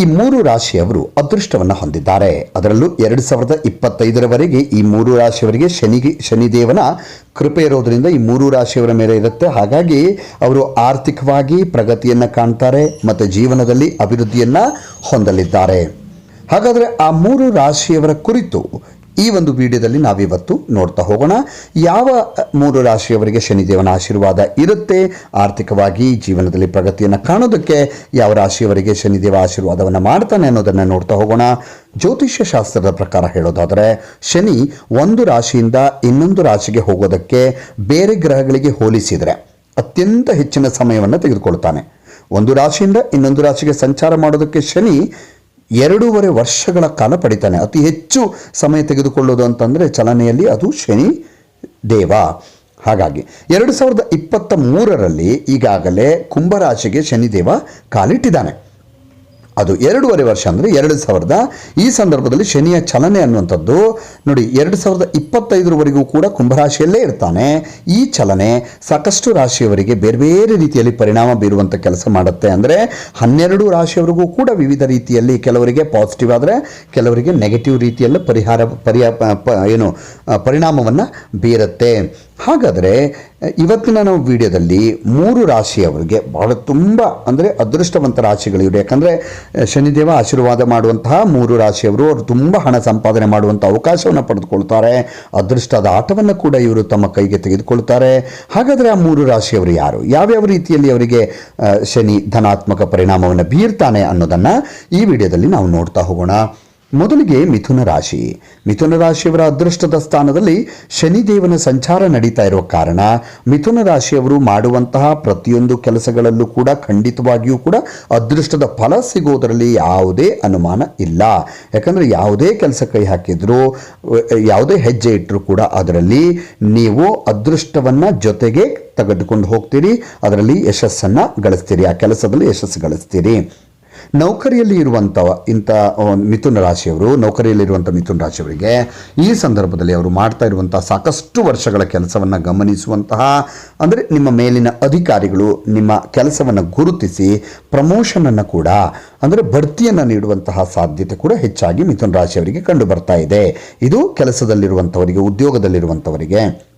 ಈ ಮೂರು ರಾಶಿಯವರು ಅದೃಷ್ಟವನ್ನು ಹೊಂದಿದ್ದಾರೆ. ಅದರಲ್ಲೂ ಎರಡು ಸಾವಿರದ ಇಪ್ಪತ್ತೈದರವರೆಗೆ ಈ ಮೂರು ರಾಶಿಯವರಿಗೆ ಶನಿ ಶನಿದೇವನ ಕೃಪೆ ಇರೋದರಿಂದ ಈ ಮೂರು ರಾಶಿಯವರ ಮೇಲೆ ಇರುತ್ತೆ. ಹಾಗಾಗಿ ಅವರು ಆರ್ಥಿಕವಾಗಿ ಪ್ರಗತಿಯನ್ನು ಕಾಣ್ತಾರೆ ಮತ್ತು ಜೀವನದಲ್ಲಿ ಅಭಿವೃದ್ಧಿಯನ್ನು ಹೊಂದಲಿದ್ದಾರೆ. ಹಾಗಾದರೆ ಆ ಮೂರು ರಾಶಿಯವರ ಕುರಿತು ಈ ಒಂದು ವಿಡಿಯೋದಲ್ಲಿ ನಾವಿವತ್ತು ನೋಡ್ತಾ ಹೋಗೋಣ. ಯಾವ ಮೂರು ರಾಶಿಯವರಿಗೆ ಶನಿದೇವನ ಆಶೀರ್ವಾದ ಇರುತ್ತೆ? ಆರ್ಥಿಕವಾಗಿ, ಜೀವನದಲ್ಲಿ ಪ್ರಗತಿಯನ್ನು ಕಾಣೋದಕ್ಕೆ ಯಾವ ರಾಶಿಯವರಿಗೆ ಶನಿದೇವ ಆಶೀರ್ವಾದವನ್ನು ಮಾಡ್ತಾನೆ ಅನ್ನೋದನ್ನು ನೋಡ್ತಾ ಹೋಗೋಣ. ಜ್ಯೋತಿಷ್ಯ ಶಾಸ್ತ್ರದ ಪ್ರಕಾರ ಹೇಳೋದಾದರೆ, ಶನಿ ಒಂದು ರಾಶಿಯಿಂದ ಇನ್ನೊಂದು ರಾಶಿಗೆ ಹೋಗೋದಕ್ಕೆ ಬೇರೆ ಗ್ರಹಗಳಿಗೆ ಹೋಲಿಸಿದರೆ ಅತ್ಯಂತ ಹೆಚ್ಚಿನ ಸಮಯವನ್ನು ತೆಗೆದುಕೊಳ್ತಾನೆ. ಒಂದು ರಾಶಿಯಿಂದ ಇನ್ನೊಂದು ರಾಶಿಗೆ ಸಂಚಾರ ಮಾಡೋದಕ್ಕೆ ಶನಿ ಎರಡೂವರೆ ವರ್ಷಗಳ ಕಾಲ ಪಡಿತಾನೆ. ಅತಿ ಹೆಚ್ಚು ಸಮಯ ತೆಗೆದುಕೊಳ್ಳೋದು ಅಂತಂದರೆ ಚಲನೆಯಲ್ಲಿ ಅದು ಶನಿ ದೇವ. ಹಾಗಾಗಿ ಎರಡು ಸಾವಿರದ ಇಪ್ಪತ್ತ ಮೂರರಲ್ಲಿ ಈಗಾಗಲೇ ಕುಂಭರಾಶಿಗೆ ಶನಿದೇವ ಕಾಲಿಟ್ಟಿದ್ದಾನೆ. ಅದು ಎರಡೂವರೆ ವರ್ಷ ಅಂದರೆ ಎರಡು ಸಾವಿರದ, ಈ ಸಂದರ್ಭದಲ್ಲಿ ಶನಿಯ ಚಲನೆ ಅನ್ನುವಂಥದ್ದು, ನೋಡಿ, ಎರಡು ಸಾವಿರದ ಇಪ್ಪತ್ತೈದರವರೆಗೂ ಕೂಡ ಕುಂಭರಾಶಿಯಲ್ಲೇ ಇರ್ತಾನೆ. ಈ ಚಲನೆ ಸಾಕಷ್ಟು ರಾಶಿಯವರಿಗೆ ಬೇರೆ ಬೇರೆ ರೀತಿಯಲ್ಲಿ ಪರಿಣಾಮ ಬೀರುವಂಥ ಕೆಲಸ ಮಾಡುತ್ತೆ. ಅಂದರೆ ಹನ್ನೆರಡು ರಾಶಿಯವರಿಗೂ ಕೂಡ ವಿವಿಧ ರೀತಿಯಲ್ಲಿ ಕೆಲವರಿಗೆ ಪಾಸಿಟಿವ್ ಆದರೆ, ಕೆಲವರಿಗೆ ನೆಗೆಟಿವ್ ರೀತಿಯಲ್ಲಿ ಪರಿಹಾರ ಪರಿಯ ಪ- ಪ- ಏನು ಪರಿಣಾಮವನ್ನು ಬೀರುತ್ತೆ. ಹಾಗಾದರೆ, ಇವತ್ತಿನ ನಾವು ವಿಡಿಯೋದಲ್ಲಿ ಮೂರು ರಾಶಿಯವರಿಗೆ ಬಹಳ ತುಂಬ, ಅಂದರೆ ಅದೃಷ್ಟವಂತ ರಾಶಿಗಳಿವೆ. ಯಾಕಂದರೆ, ಶನಿದೇವ ಆಶೀರ್ವಾದ ಮಾಡುವಂತಹ ಮೂರು ರಾಶಿಯವರು, ಅವರು ತುಂಬ ಹಣ ಸಂಪಾದನೆ ಮಾಡುವಂಥ ಅವಕಾಶವನ್ನು ಪಡೆದುಕೊಳ್ತಾರೆ. ಅದೃಷ್ಟದ ಆಟವನ್ನು ಕೂಡ ಇವರು ತಮ್ಮ ಕೈಗೆ ತೆಗೆದುಕೊಳ್ತಾರೆ. ಹಾಗಾದರೆ ಆ ಮೂರು ರಾಶಿಯವರು ಯಾರು? ಯಾವ್ಯಾವ ರೀತಿಯಲ್ಲಿ ಅವರಿಗೆ ಶನಿ ಧನಾತ್ಮಕ ಪರಿಣಾಮವನ್ನು ಬೀರ್ತಾನೆ ಅನ್ನೋದನ್ನು ಈ ವಿಡಿಯೋದಲ್ಲಿ ನಾವು ನೋಡ್ತಾ ಹೋಗೋಣ. ಮೊದಲಿಗೆ ಮಿಥುನ ರಾಶಿ. ಮಿಥುನ ರಾಶಿಯವರ ಅದೃಷ್ಟದ ಸ್ಥಾನದಲ್ಲಿ ಶನಿದೇವನ ಸಂಚಾರ ನಡೀತಾ ಇರುವ ಕಾರಣ ಮಿಥುನ ರಾಶಿಯವರು ಮಾಡುವಂತಹ ಪ್ರತಿಯೊಂದು ಕೆಲಸಗಳಲ್ಲೂ ಕೂಡ ಖಂಡಿತವಾಗಿಯೂ ಕೂಡ ಅದೃಷ್ಟದ ಫಲ ಸಿಗೋದರಲ್ಲಿ ಯಾವುದೇ ಅನುಮಾನ ಇಲ್ಲ. ಯಾಕಂದರೆ ಯಾವುದೇ ಕೆಲಸ ಕೈ ಹಾಕಿದ್ರು, ಯಾವುದೇ ಹೆಜ್ಜೆ ಇಟ್ಟರೂ ಕೂಡ ಅದರಲ್ಲಿ ನೀವು ಅದೃಷ್ಟವನ್ನು ಜೊತೆಗೆ ತೆಗೆದುಕೊಂಡು ಹೋಗ್ತೀರಿ. ಅದರಲ್ಲಿ ಯಶಸ್ಸನ್ನು ಗಳಿಸ್ತೀರಿ. ಆ ಕೆಲಸದಲ್ಲಿ ಯಶಸ್ಸು ಗಳಿಸ್ತೀರಿ. ನೌಕರಿಯಲ್ಲಿ ಇರುವಂಥ ಇಂಥ ಮಿಥುನ ರಾಶಿಯವರು ನೌಕರಿಯಲ್ಲಿರುವಂಥ ಮಿಥುನ ರಾಶಿಯವರಿಗೆ ಈ ಸಂದರ್ಭದಲ್ಲಿ ಅವರು ಮಾಡ್ತಾ ಇರುವಂಥ ಸಾಕಷ್ಟು ವರ್ಷಗಳ ಕೆಲಸವನ್ನು ಗಮನಿಸುವಂತಹ, ಅಂದರೆ ನಿಮ್ಮ ಮೇಲಿನ ಅಧಿಕಾರಿಗಳು ನಿಮ್ಮ ಕೆಲಸವನ್ನು ಗುರುತಿಸಿ ಪ್ರಮೋಷನನ್ನು ಕೂಡ, ಅಂದರೆ ಬಡ್ತಿಯನ್ನು ನೀಡುವಂತಹ ಸಾಧ್ಯತೆ ಕೂಡ ಹೆಚ್ಚಾಗಿ ಮಿಥುನ ರಾಶಿಯವರಿಗೆ ಕಂಡು ಬರ್ತಾ ಇದೆ. ಇದು ಕೆಲಸದಲ್ಲಿರುವಂಥವರಿಗೆ, ಉದ್ಯೋಗದಲ್ಲಿರುವಂಥವರಿಗೆ.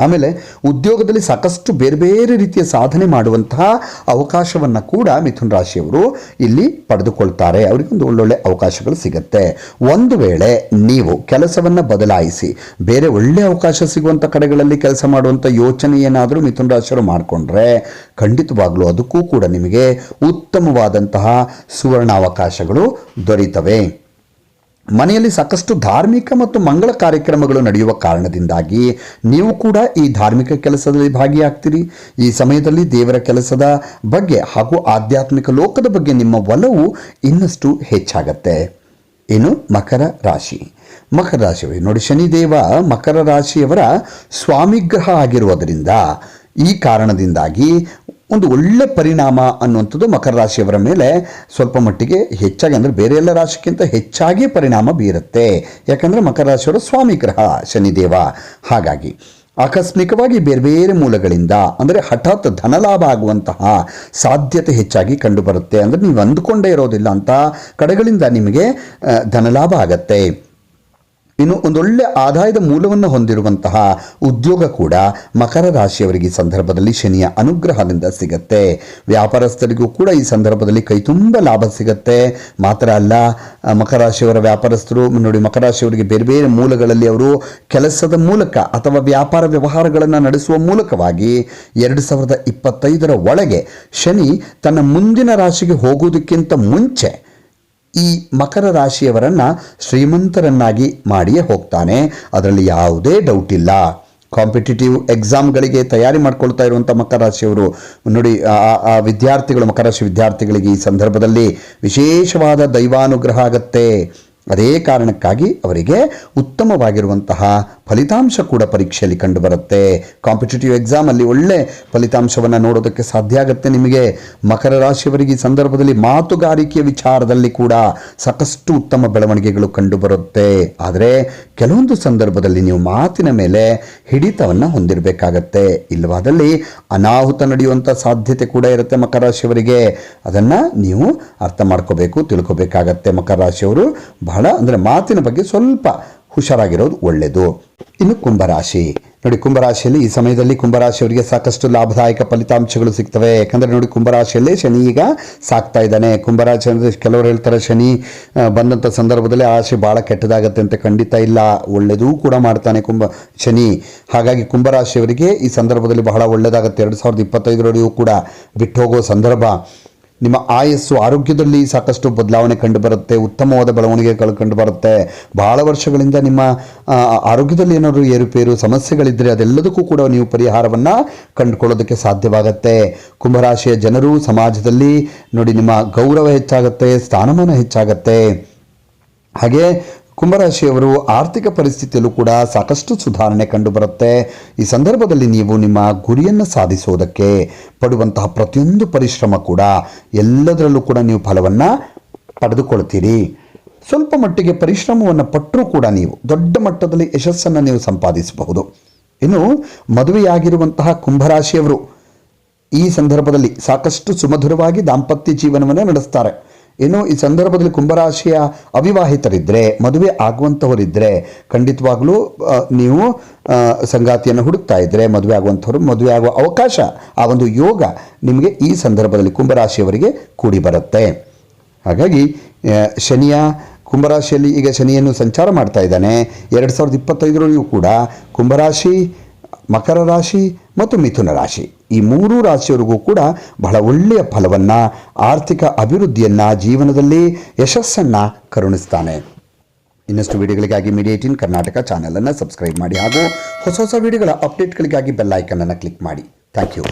ಆಮೇಲೆ ಉದ್ಯೋಗದಲ್ಲಿ ಸಾಕಷ್ಟು ಬೇರೆ ಬೇರೆ ರೀತಿಯ ಸಾಧನೆ ಮಾಡುವಂತಹ ಅವಕಾಶವನ್ನು ಕೂಡ ಮಿಥುನ್ ರಾಶಿಯವರು ಇಲ್ಲಿ ಪಡೆದುಕೊಳ್ತಾರೆ. ಅವರಿಗೊಂದು ಒಳ್ಳೊಳ್ಳೆ ಅವಕಾಶಗಳು ಸಿಗುತ್ತೆ. ಒಂದು ವೇಳೆ ನೀವು ಕೆಲಸವನ್ನು ಬದಲಾಯಿಸಿ ಬೇರೆ ಒಳ್ಳೆ ಅವಕಾಶ ಸಿಗುವಂಥ ಕಡೆಗಳಲ್ಲಿ ಕೆಲಸ ಮಾಡುವಂಥ ಯೋಚನೆ ಏನಾದರೂ ಮಿಥುನ್ ರಾಶಿಯವರು ಮಾಡಿಕೊಂಡ್ರೆ ಖಂಡಿತವಾಗ್ಲೂ ಅದಕ್ಕೂ ಕೂಡ ನಿಮಗೆ ಉತ್ತಮವಾದಂತಹ ಸುವರ್ಣಾವಕಾಶಗಳು ದೊರೀತವೆ. ಮನೆಯಲ್ಲಿ ಸಾಕಷ್ಟು ಧಾರ್ಮಿಕ ಮತ್ತು ಮಂಗಳ ಕಾರ್ಯಕ್ರಮಗಳು ನಡೆಯುವ ಕಾರಣದಿಂದಾಗಿ ನೀವು ಕೂಡ ಈ ಧಾರ್ಮಿಕ ಕೆಲಸದಲ್ಲಿ ಭಾಗಿಯಾಗ್ತೀರಿ. ಈ ಸಮಯದಲ್ಲಿ ದೇವರ ಕೆಲಸದ ಬಗ್ಗೆ ಹಾಗೂ ಆಧ್ಯಾತ್ಮಿಕ ಲೋಕದ ಬಗ್ಗೆ ನಿಮ್ಮ ಒಲವು ಇನ್ನಷ್ಟು ಹೆಚ್ಚಾಗತ್ತೆ. ಏನು ಮಕರ ರಾಶಿ. ಮಕರ ರಾಶಿಯವರು ನೋಡಿ, ಶನಿದೇವ ಮಕರ ರಾಶಿಯವರ ಸ್ವಾಮಿಗ್ರಹ ಆಗಿರುವುದರಿಂದ ಈ ಕಾರಣದಿಂದಾಗಿ ಒಂದು ಒಳ್ಳೆ ಪರಿಣಾಮ ಅನ್ನುವಂಥದ್ದು ಮಕರ ರಾಶಿಯವರ ಮೇಲೆ ಸ್ವಲ್ಪ ಮಟ್ಟಿಗೆ ಹೆಚ್ಚಾಗಿ ಅಂದರೆ ಬೇರೆ ಎಲ್ಲ ರಾಶಿಗಿಂತ ಹೆಚ್ಚಾಗಿ ಪರಿಣಾಮ ಬೀರುತ್ತೆ. ಯಾಕಂದರೆ ಮಕರ ರಾಶಿಯವರ ಸ್ವಾಮಿ ಗ್ರಹ, ಶನಿದೇವ. ಹಾಗಾಗಿ ಆಕಸ್ಮಿಕವಾಗಿ ಬೇರೆ ಬೇರೆ ಮೂಲಗಳಿಂದ ಅಂದರೆ ಹಠಾತ್ ಧನಲಾಭ ಆಗುವಂತಹ ಸಾಧ್ಯತೆ ಹೆಚ್ಚಾಗಿ ಕಂಡುಬರುತ್ತೆ. ಅಂದರೆ ನೀವು ಅಂದುಕೊಂಡೇ ಇರೋದಿಲ್ಲ ಅಂತ ಕಡೆಗಳಿಂದ ನಿಮಗೆ ಧನಲಾಭ ಆಗತ್ತೆ. ಇನ್ನು ಒಂದೊಳ್ಳೆ ಆದಾಯದ ಮೂಲವನ್ನು ಹೊಂದಿರುವಂತಹ ಉದ್ಯೋಗ ಕೂಡ ಮಕರ ರಾಶಿಯವರಿಗೆ ಸಂದರ್ಭದಲ್ಲಿ ಶನಿಯ ಅನುಗ್ರಹದಿಂದ ಸಿಗತ್ತೆ. ವ್ಯಾಪಾರಸ್ಥರಿಗೂ ಕೂಡ ಈ ಸಂದರ್ಭದಲ್ಲಿ ಕೈ ತುಂಬ ಲಾಭ ಸಿಗತ್ತೆ. ಮಾತ್ರ ಅಲ್ಲ ಮಕರ ರಾಶಿಯವರ ವ್ಯಾಪಾರಸ್ಥರು, ನೋಡಿ ಮಕರ ರಾಶಿಯವರಿಗೆ ಬೇರೆ ಬೇರೆ ಮೂಲಗಳಲ್ಲಿ ಅವರು ಕೆಲಸದ ಮೂಲಕ ಅಥವಾ ವ್ಯಾಪಾರ ವ್ಯವಹಾರಗಳನ್ನು ನಡೆಸುವ ಮೂಲಕವಾಗಿ ಎರಡು ಸಾವಿರದ ಇಪ್ಪತ್ತೈದರ ಒಳಗೆ ಶನಿ ತನ್ನ ಮುಂದಿನ ರಾಶಿಗೆ ಹೋಗುವುದಕ್ಕಿಂತ ಮುಂಚೆ ಈ ಮಕರ ರಾಶಿಯವರನ್ನ ಶ್ರೀಮಂತರನ್ನಾಗಿ ಮಾಡಿಯೇ ಹೋಗ್ತಾನೆ. ಅದರಲ್ಲಿ ಯಾವುದೇ ಡೌಟ್ ಇಲ್ಲ. ಕಾಂಪಿಟೇಟಿವ್ ಎಕ್ಸಾಮ್ಗಳಿಗೆ ತಯಾರಿ ಮಾಡ್ಕೊಳ್ತಾ ಇರುವಂಥ ಮಕರ ರಾಶಿಯವರು, ನೋಡಿ ಆ- ವಿದ್ಯಾರ್ಥಿಗಳು, ಮಕರ ರಾಶಿ ವಿದ್ಯಾರ್ಥಿಗಳಿಗೆ ಈ ಸಂದರ್ಭದಲ್ಲಿ ವಿಶೇಷವಾದ ದೈವಾನುಗ್ರಹ ಆಗತ್ತೆ. ಅದೇ ಕಾರಣಕ್ಕಾಗಿ ಅವರಿಗೆ ಉತ್ತಮವಾಗಿರುವಂತಹ ಫಲಿತಾಂಶ ಕೂಡ ಪರೀಕ್ಷೆಯಲ್ಲಿ ಕಂಡುಬರುತ್ತೆ. ಕಾಂಪಿಟೇಟಿವ್ ಎಕ್ಸಾಮಲ್ಲಿ ಒಳ್ಳೆ ಫಲಿತಾಂಶವನ್ನು ನೋಡೋದಕ್ಕೆ ಸಾಧ್ಯ ಆಗುತ್ತೆ ನಿಮಗೆ. ಮಕರ ರಾಶಿಯವರಿಗೆ ಈ ಸಂದರ್ಭದಲ್ಲಿ ಮಾತುಗಾರಿಕೆಯ ವಿಚಾರದಲ್ಲಿ ಕೂಡ ಸಾಕಷ್ಟು ಉತ್ತಮ ಬೆಳವಣಿಗೆಗಳು ಕಂಡುಬರುತ್ತೆ. ಆದರೆ ಕೆಲವೊಂದು ಸಂದರ್ಭದಲ್ಲಿ ನೀವು ಮಾತಿನ ಮೇಲೆ ಹಿಡಿತವನ್ನು ಹೊಂದಿರಬೇಕಾಗತ್ತೆ. ಇಲ್ಲವಾದಲ್ಲಿ ಅನಾಹುತ ನಡೆಯುವಂಥ ಸಾಧ್ಯತೆ ಕೂಡ ಇರುತ್ತೆ ಮಕರ ರಾಶಿಯವರಿಗೆ. ಅದನ್ನು ನೀವು ಅರ್ಥ ಮಾಡ್ಕೋಬೇಕು, ತಿಳ್ಕೋಬೇಕಾಗತ್ತೆ ಮಕರ ರಾಶಿಯವರು. ಬಹಳ ಅಂದರೆ ಮಾತಿನ ಬಗ್ಗೆ ಸ್ವಲ್ಪ ಹುಷಾರಾಗಿರೋದು ಒಳ್ಳೆಯದು ಇನ್ನು ಕುಂಭರಾಶಿ. ನೋಡಿ, ಕುಂಭರಾಶಿಯಲ್ಲಿ ಈ ಸಮಯದಲ್ಲಿ ಕುಂಭರಾಶಿಯವರಿಗೆ ಸಾಕಷ್ಟು ಲಾಭದಾಯಕ ಫಲಿತಾಂಶಗಳು ಸಿಗ್ತವೆ. ಯಾಕಂದರೆ ನೋಡಿ, ಕುಂಭರಾಶಿಯಲ್ಲಿ ಶನಿ ಈಗ ಸಾಕ್ತಾ ಇದ್ದಾನೆ. ಕುಂಭರಾಶಿ ಅಂದರೆ ಕೆಲವರು ಹೇಳ್ತಾರೆ, ಶನಿ ಬಂದಂಥ ಸಂದರ್ಭದಲ್ಲಿ ಆ ರಾಶಿ ಭಾಳ ಕೆಟ್ಟದಾಗತ್ತೆ ಅಂತ ಖಂಡಿತ ಇಲ್ಲ. ಒಳ್ಳೆಯದೂ ಕೂಡ ಮಾಡ್ತಾನೆ ಕುಂಭ, ಶನಿ. ಹಾಗಾಗಿ ಕುಂಭರಾಶಿಯವರಿಗೆ ಈ ಸಂದರ್ಭದಲ್ಲಿ ಬಹಳ ಒಳ್ಳೆಯದಾಗುತ್ತೆ ಎರಡು ಸಾವಿರದ ಇಪ್ಪತ್ತೈದರವರೆಗೂ ಕೂಡ ಬಿಟ್ಟು ಹೋಗೋ ಸಂದರ್ಭ. ನಿಮ್ಮ ಆಯಸ್ಸು ಆರೋಗ್ಯದಲ್ಲಿ ಸಾಕಷ್ಟು ಬದಲಾವಣೆ ಕಂಡುಬರುತ್ತೆ, ಉತ್ತಮವಾದ ಬೆಳವಣಿಗೆಗಳು ಕಂಡುಬರುತ್ತೆ. ಬಹಳ ವರ್ಷಗಳಿಂದ ನಿಮ್ಮ ಆರೋಗ್ಯದಲ್ಲಿ ಏನಾದರೂ ಏರುಪೇರು ಸಮಸ್ಯೆಗಳಿದ್ದರೆ ಅದೆಲ್ಲದಕ್ಕೂ ಕೂಡ ನೀವು ಪರಿಹಾರವನ್ನು ಕಂಡುಕೊಳ್ಳೋದಕ್ಕೆ ಸಾಧ್ಯವಾಗತ್ತೆ. ಕುಂಭರಾಶಿಯ ಜನರು ಸಮಾಜದಲ್ಲಿ ನೋಡಿ ನಿಮ್ಮ ಗೌರವ ಹೆಚ್ಚಾಗುತ್ತೆ, ಸ್ಥಾನಮಾನ ಹೆಚ್ಚಾಗತ್ತೆ. ಹಾಗೆ ಕುಂಭರಾಶಿಯವರು ಆರ್ಥಿಕ ಪರಿಸ್ಥಿತಿಯಲ್ಲೂ ಕೂಡ ಸಾಕಷ್ಟು ಸುಧಾರಣೆ ಕಂಡುಬರುತ್ತೆ. ಈ ಸಂದರ್ಭದಲ್ಲಿ ನೀವು ನಿಮ್ಮ ಗುರಿಯನ್ನು ಸಾಧಿಸುವುದಕ್ಕೆ ಪಡುವಂತಹ ಪ್ರತಿಯೊಂದು ಪರಿಶ್ರಮ ಕೂಡ ಎಲ್ಲದರಲ್ಲೂ ಕೂಡ ನೀವು ಫಲವನ್ನು ಪಡೆದುಕೊಳ್ತೀರಿ. ಸ್ವಲ್ಪ ಮಟ್ಟಿಗೆ ಪರಿಶ್ರಮವನ್ನು ಪಟ್ಟರೂ ಕೂಡ ನೀವು ದೊಡ್ಡ ಮಟ್ಟದಲ್ಲಿ ಯಶಸ್ಸನ್ನು ನೀವು ಸಂಪಾದಿಸಬಹುದು. ಇನ್ನು ಮದುವೆಯಾಗಿರುವಂತಹ ಕುಂಭರಾಶಿಯವರು ಈ ಸಂದರ್ಭದಲ್ಲಿ ಸಾಕಷ್ಟು ಸುಮಧುರವಾಗಿ ದಾಂಪತ್ಯ ಜೀವನವನ್ನು ನಡೆಸ್ತಾರೆ. ಇನ್ನು ಈ ಸಂದರ್ಭದಲ್ಲಿ ಕುಂಭರಾಶಿಯ ಅವಿವಾಹಿತರಿದ್ದರೆ ಮದುವೆ ಆಗುವಂಥವರಿದ್ದರೆ ಖಂಡಿತವಾಗ್ಲೂ ನೀವು ಸಂಗಾತಿಯನ್ನು ಹುಡುಕ್ತಾ ಇದ್ದರೆ ಮದುವೆ ಆಗುವಂಥವ್ರು ಮದುವೆ ಆಗುವ ಅವಕಾಶ, ಆ ಒಂದು ಯೋಗ ನಿಮಗೆ ಈ ಸಂದರ್ಭದಲ್ಲಿ ಕುಂಭರಾಶಿಯವರಿಗೆ ಕೂಡಿ ಬರುತ್ತೆ. ಹಾಗಾಗಿ ಶನಿಯ ಕುಂಭರಾಶಿಯಲ್ಲಿ ಈಗ ಶನಿಯನ್ನು ಸಂಚಾರ ಮಾಡ್ತಾ ಇದ್ದಾನೆ. ಎರಡು ಸಾವಿರದ ಇಪ್ಪತ್ತೈದರಲ್ಲಿಯೂ ಕೂಡ ಕುಂಭರಾಶಿ, ಮಕರ ರಾಶಿ ಮತ್ತು ಮಿಥುನ ರಾಶಿ. ಈ ಮೂರೂ ರಾಶಿಯವರಿಗೂ ಕೂಡ ಬಹಳ ಒಳ್ಳೆಯ ಫಲವನ್ನು, ಆರ್ಥಿಕ ಅಭಿವೃದ್ಧಿಯನ್ನು, ಜೀವನದಲ್ಲಿ ಯಶಸ್ಸನ್ನು ಕರುಣಿಸ್ತಾನೆ. ಇನ್ನಷ್ಟು ವಿಡಿಯೋಗಳಿಗಾಗಿ ಮೀಡಿಯಾ ಏಟೀನ್ ಕರ್ನಾಟಕ ಚಾನಲನ್ನು ಸಬ್ಸ್ಕ್ರೈಬ್ ಮಾಡಿ ಹಾಗೂ ಹೊಸ ಹೊಸ ವಿಡಿಯೋಗಳ ಅಪ್ಡೇಟ್ಗಳಿಗಾಗಿ ಬೆಲ್ ಐಕನನ್ನು ಕ್ಲಿಕ್ ಮಾಡಿ. Thank you